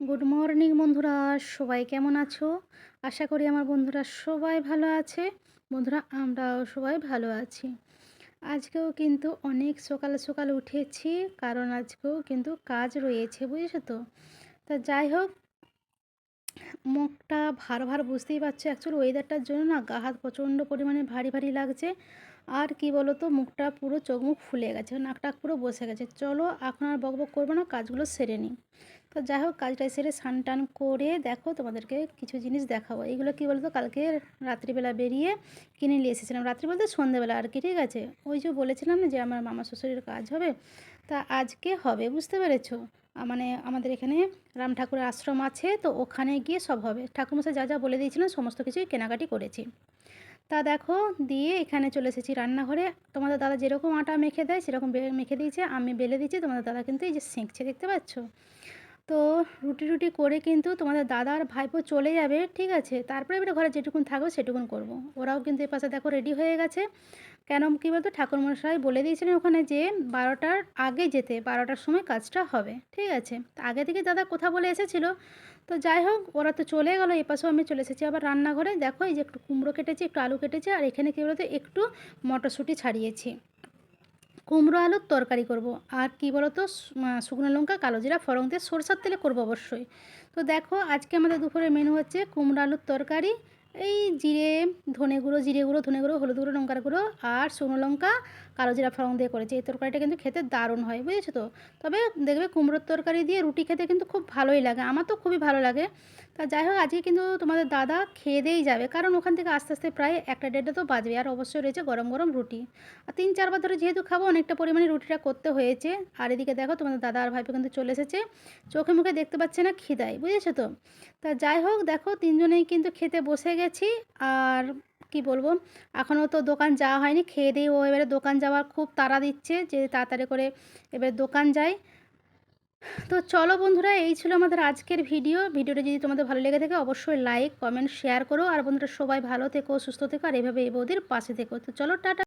Good morning বন্ধুরা। সবাই কেমন আছো? আশা করি আমার বন্ধুরা সবাই ভালো আছে। বন্ধুরা, আমরাও সবাই ভালো আছি। আজকেও কিন্তু অনেক সকাল সকাল উঠেছি, কারণ আজকেও কিন্তু কাজ রয়েছে, বুঝেছ তো? তা যাই হোক, মুখটা ভার ভার বুঝতেই পারছ। অ্যাকচুয়ালি ওয়েদারটার জন্য না গা হাত প্রচণ্ড পরিমাণে ভারী ভারী লাগছে। আর কি বলো তো মুখটা পুরো চোখ মুখ ফুলে গেছে নাকটাক পুরো বসে গেছে। চলো এখন আর বক বক করব না, কাজগুলো সেরে নিই। তো যাই হোক, কাজটা সেরে স্নান টান করে দেখো তোমাদেরকে কিছু জিনিস দেখাবো। এইগুলো কী বলতো, কালকে রাত্রিবেলা বেরিয়ে কিনে নিয়ে এসেছিলাম। রাত্রি বলতে সন্ধ্যেবেলা আর কি, ঠিক আছে? ওই যে বলেছিলাম না যে আমার মামা শ্বশুরের কাজ হবে, তা আজকে হবে, বুঝতে পেরেছ? মানে আমাদের এখানে রাম ঠাকুরের আশ্রম আছে, তো ওখানে গিয়ে সব হবে। ঠাকুরমশাই যা যা বলে দিয়েছিলেন, সমস্ত কিছুই কেনাকাটি করেছি। তা দেখো দিয়ে এখানে চলে এসেছি রান্নাঘরে। তোমাদের দাদা যেরকম আটা মেখে দেয়, সেরকম মেখে দিয়েছে, আমি বেলে দিয়েছি, তোমাদের দাদা কিন্তু এই যে সেঁকছে দেখতে পাচ্ছ? তো রুটি রুটি করে কিন্তু তোমাদের দাদা আর ভাইপো চলে যাবে, ঠিক আছে? তারপরে এবারে ঘরে যেটুকুন থাকবে সেটুকুন করব। ওরাও কিন্তু এ পাশে দেখো রেডি হয়ে গেছে। কেন কী বলতো? ঠাকুর ঠাকুরমশাই বলে দিয়েছিলেন ওখানে যে বারোটার আগে যেতে, বারোটার সময় কাজটা হবে, ঠিক আছে? আগে থেকে দাদা কথা বলে এসেছিল। তো যাই হোক, ওরা তো চলে গেলো, এপাশেও আমি চলে এসেছি। আবার রান্নাঘরে দেখো এই যে একটু কুমড়ো কেটেছি, একটু আলু কেটেছি, আর এখানে কী বলতো? একটু মটরশুঁটি ছাড়িয়েছি। কুমড়ো আলুর তরকারি করব। আর কি বলো তো শুকনো লঙ্কা, কালো জিরা ফরং দিয়ে সরষার তেলে করব অবশ্যই। তো দেখো, আজকে আমাদের দুপুরের মেনু হচ্ছে কুমড়ো আলুর তরকারি এই জিরে, ধনে গুঁড়ো, জিরে গুঁড়ো, ধনে গুঁড়ো, হলুদ গুঁড়ো, লঙ্কার গুঁড়ো আর শুকনো লঙ্কা, কালো জিরা ফরং দিয়ে করেছি। এই তরকারিটা কিন্তু খেতে দারুণ হয়, বুঝেছ তো? তবে দেখবে কুমড়োর তরকারি দিয়ে রুটি খেতে কিন্তু খুব ভালোই লাগে, আমার তো খুবই ভালো লাগে। তা যাই হোক, আজকে কিন্তু তোমাদের দাদা খেয়ে দিয়েই যাবে, কারণ ওখান থেকে আস্তে আস্তে প্রায় একটা দেড়টা তো বাজবে আর অবশ্যই রয়েছে গরম গরম রুটি। আর তিন চারবার ধরে যেহেতু খাব, অনেকটা পরিমাণে রুটিটা করতে হয়েছে। আর এদিকে দেখো, তোমাদের দাদা আর ভাইপো কিন্তু চলে এসেছে। চোখে মুখে দেখতে পাচ্ছে না খিদায়, বুঝেছ তো? তা যাই হোক, দেখো, তিনজনেই কিন্তু খেতে বসে গেছি আর কি বলব, এখনও তো দোকান যাওয়া হয়নি, খেয়ে দিয়ে ও এবারে দোকান যাওয়ার খুব তাড়া দিচ্ছে যে তাড়াতাড়ি করে এবার দোকান যায় তো চলো বন্ধুরা, এই ছিল আমাদের আজকের ভিডিও। ভিডিওটা যদি তোমাদের ভালো লেগে থাকে অবশ্যই লাইক কমেন্ট শেয়ার করো। আর বন্ধুরা সবাই ভালো থেকো, সুস্থ থেকো, আর এভাবে এই বৌদির পাশে থেকো। তো চলো, টাটা।